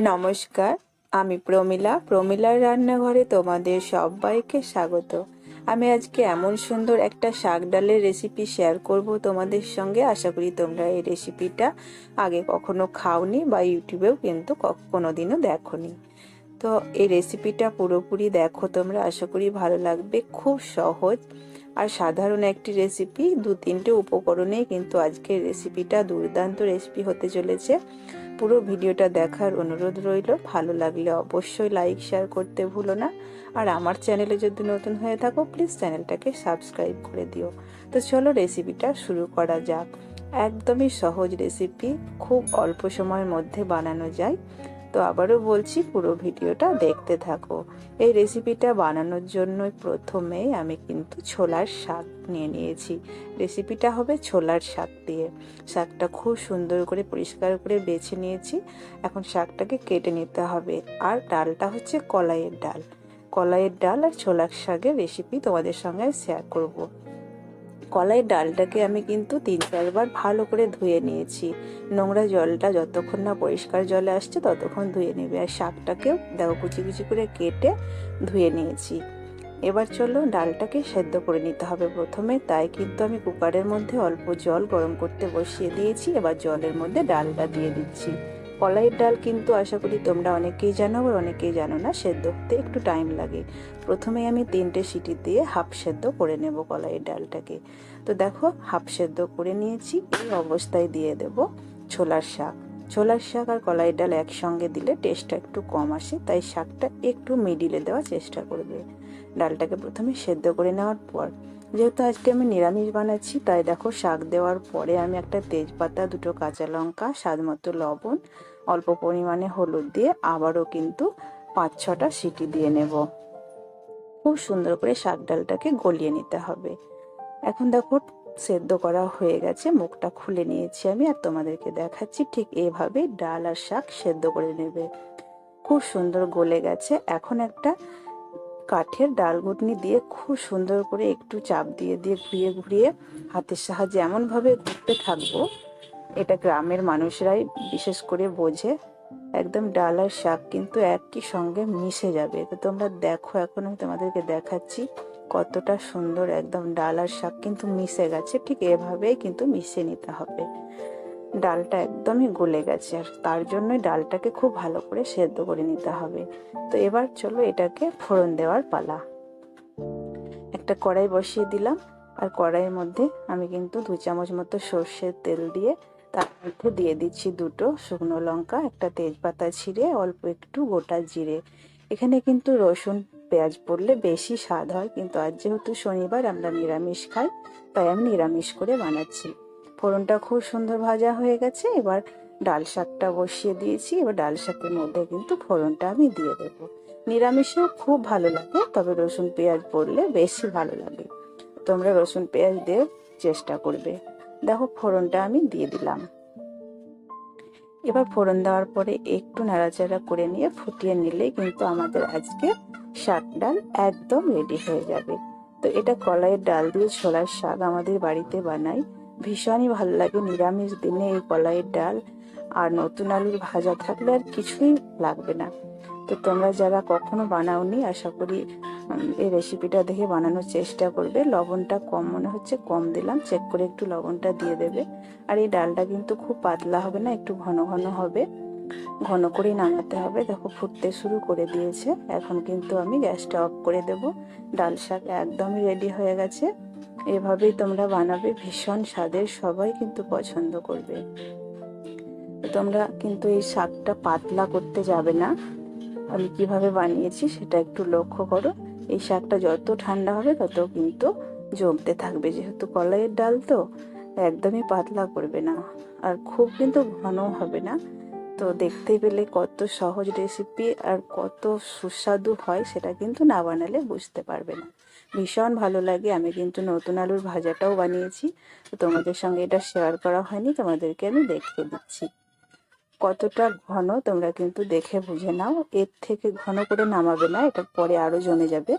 নমস্কার, আমি প্রমিলা। প্রমিলার রান্নাঘরে তোমাদের সবাইকে স্বাগত। আমি আজকে এমন সুন্দর একটা শাক ডালের রেসিপি শেয়ার করব তোমাদের সঙ্গে। আশা করি তোমরা এই রেসিপিটা আগে কখনো খাওনি বা ইউটিউবেও কিন্তু কোনোদিনও দেখোনি। তো এই রেসিপিটা পুরোপুরি দেখো তোমরা। আশা করি ভালো লাগবে, খুব সহজ আর সাধারণ একটি রেসিপি দু তিনটে উপকরণেই কিন্তু আজকের রেসিপিটা দুর্দান্ত রেসিপি হতে চলেছে। পুরো ভিডিওটা দেখার অনুরোধ রইল। ভালো লাগলে অবশ্যই লাইক শেয়ার করতে ভুলো না। আর আমার চ্যানেলে যদি নতুন হয়ে থাকো প্লিজ চ্যানেলটাকে সাবস্ক্রাইব করে দিও। তো চলো রেসিপিটা শুরু করা যাক। একদমই সহজ রেসিপি খুব অল্প সময়ের মধ্যে বানানো যায়। তো আবারও বলছি, পুরো ভিডিওটা দেখতে থাকো। এই রেসিপিটা বানানোর জন্য প্রথমে আমি কিন্তু ছোলার শাক নিয়ে নিয়েছি। রেসিপিটা হবে ছোলার শাক দিয়ে। শাকটা খুব সুন্দর করে পরিষ্কার করে বেছে নিয়েছি। এখন শাকটাকে কেটে নিতে হবে। আর ডালটা হচ্ছে কলাইয়ের ডাল। কলাইয়ের ডাল আর ছোলার শাকের রেসিপি তোমাদের সঙ্গে শেয়ার করব। কলাইয়ের ডালটাকে আমি কিন্তু তিন চারবার ভালো করে ধুয়ে নিয়েছি। নোংরা জলটা যতক্ষণ না পরিষ্কার জলে আসছে ততক্ষণ ধুয়ে নেবে। আর শাকটাকেও দেখো কুচি কুচি করে কেটে ধুয়ে নিয়েছি। এবার চলো ডালটাকে সেদ্ধ করে নিতে হবে প্রথমে। তাই কিন্তু আমি কুকারের মধ্যে অল্প জল গরম করতে বসিয়ে দিয়েছি। এবার জলের মধ্যে ডালটা দিয়ে দিচ্ছি। কলাইয়ের ডাল কিন্তু আশা করি তোমরা অনেকেই জানো আর অনেকেই জানো না, সেদ্ধ হতে একটু টাইম লাগে। প্রথমে আমি তিনটে সিটি দিয়ে হাফ সেদ্ধ করে নেব কলাইয়ের ডালটাকে। তো দেখো হাফ সেদ্ধ করে নিয়েছি, এই অবস্থায় দিয়ে দেব ছোলার শাক। ছোলার শাক আর কলাইয়ের ডাল একসঙ্গে দিলে টেস্টটা একটু কম আসে, তাই শাকটা একটু মিডিলে দেওয়ার চেষ্টা করবে। ডালটাকে প্রথমে সেদ্ধ করে নেওয়ার পর যেহেতু আজকে আমি নিরামিষ বানাচ্ছি, তাই দেখো শাক দেওয়ার পরে আমি একটা তেজপাতা, দুটো কাঁচা লঙ্কা, স্বাদ মতো লবণ, অল্প পরিমাণে হলুদ দিয়ে আবারও কিন্তু পাঁচ ছটা সিটি দিয়ে নেব। খুব সুন্দর করে শাক ডালটাকে গলিয়ে নিতে হবে। এখন দেখো সেদ্ধ করা হয়ে গেছে, মুখটা খুলে নিয়েছি আমি আর তোমাদেরকে দেখাচ্ছি ঠিক এভাবে ডাল আর শাক সেদ্ধ করে নেবে। খুব সুন্দর গলে গেছে। এখন একটা কাঠের ডাল ঘুটনি দিয়ে খুব সুন্দর করে একটু চাপ দিয়ে দিয়ে ঘুরিয়ে ঘুরিয়ে হাতের সাহায্যে এমনভাবে ঘুরতে থাকব। এটা গ্রামের মানুষরাই বিশেষ করে বোঝে। একদম ডাল আর শাক কিন্তু একই সঙ্গে মিশে যাবে। তো তোমরা দেখো, এখন আমি তোমাদেরকে দেখাচ্ছি কতটা সুন্দর একদম ডাল আর শাক কিন্তু মিশে গেছে। ঠিক এভাবেই কিন্তু মিশে নিতে হবে। ডালটা একদমই গলে গেছে আর তার জন্যই ডালটাকে খুব ভালো করে সেদ্ধ করে নিতে হবে। তো এবার চলো এটাকে ফোড়ন দেওয়ার পালা। একটা কড়াই বসিয়ে দিলাম আর কড়াইয়ের মধ্যে আমি কিন্তু দু চামচ মতো সর্ষের তেল দিয়ে তার মধ্যে দিয়ে দিচ্ছি দুটো শুকনো লঙ্কা, একটা তেজপাতা ছিঁড়ে, অল্প একটু গোটা জিরে। এখানে কিন্তু রসুন, পেঁয়াজ পড়লে বেশি স্বাদ হয়, কিন্তু আজ যেহেতু শনিবার আমরা নিরামিষ খাই, তাই আমি নিরামিষ করে বানাচ্ছি। ফোড়নটা খুব সুন্দর ভাজা হয়ে গেছে। এবার ডাল শাকটা বসিয়ে দিয়েছি। এবার ডাল শাকের মধ্যে কিন্তু ফোড়নটা আমি দিয়ে দেবো। নিরামিষেও খুব ভালো লাগে, তবে রসুন পেঁয়াজ পড়লে বেশি ভালো লাগে। তোমরা রসুন পেঁয়াজ দিয়ে চেষ্টা করবে। দেখো, ফোড়নটা আমি দিয়ে দিলাম। এবার ফোড়ন দেওয়ার পরে একটু নাড়াচাড়া করে নিয়ে ফুটিয়ে নিলেই কিন্তু আমাদের আজকে শাক ডাল একদম রেডি হয়ে যাবে। তো এটা কলাইয়ের ডাল দিয়ে ছোলার শাক আমাদের বাড়িতে বানাই। ভীষণই ভালো লাগে নিরামিষ দিনে এই কলাইয়ের ডাল আর নতুন আলুর ভাজা থাকলে আর কিছুই লাগবে না। তো তোমরা যারা কখনো বানাওনি, আশা করি এই রেসিপিটা দেখে বানানোর চেষ্টা করবে। লবণটা কম, মনে হচ্ছে কম দিলাম। চেক করে একটু লবণটা দিয়ে দেবে। আর এই ডালটা কিন্তু খুব পাতলা হবে না, একটু ঘন ঘন হবে। ঘন করেই নামাতে হবে। দেখো, ফুটতে শুরু করে দিয়েছে। এখন কিন্তু আমি গ্যাসটা অফ করে দেব। ডাল শাক একদমই রেডি হয়ে গেছে। এভাবেই তোমরা বানাবে, ভীষণ স্বাদের, সবাই কিন্তু পছন্দ করবে। তোমরা কিন্তু এই শাকটা পাতলা করতে যাবে না। আমি কীভাবে বানিয়েছি সেটা একটু লক্ষ্য করো। এই শাকটা যত ঠান্ডা হবে তত কিন্তু জমতে থাকবে। যেহেতু কলাইয়ের ডাল তো একদমই পাতলা করবে না। আর খুব কিন্তু ঘন হবে না। তো দেখতে পেলে কত সহজ রেসিপি আর কত সুস্বাদু হয় সেটা কিন্তু না বানালে বুঝতে পারবে না। ভীষণ ভালো লাগে, আমি কিন্তু নতুন আলুর ভাজাটাও বানিয়েছি। তো তোমাদের সঙ্গে এটা শেয়ার করা হয়নি, তোমাদেরকে আমি দেখিয়ে দিচ্ছি। কতটা ঘন তোমরা কিন্তু দেখে বুঝে নাও, এর থেকে ঘন করে নামাবে না, এটা পরে আরও জমে যাবে।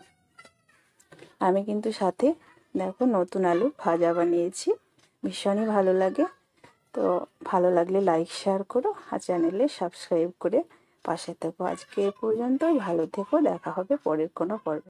আমি কিন্তু সাথে দেখো নতুন আলু ভাজা বানিয়েছি, ভীষণই ভালো লাগে। তো ভালো লাগলে লাইক শেয়ার করো আর চ্যানেলে সাবস্ক্রাইব করে পাশে থেকো। আজকে এ পর্যন্ত ভালো থেকো, দেখা হবে পরের কোনো পর্বে।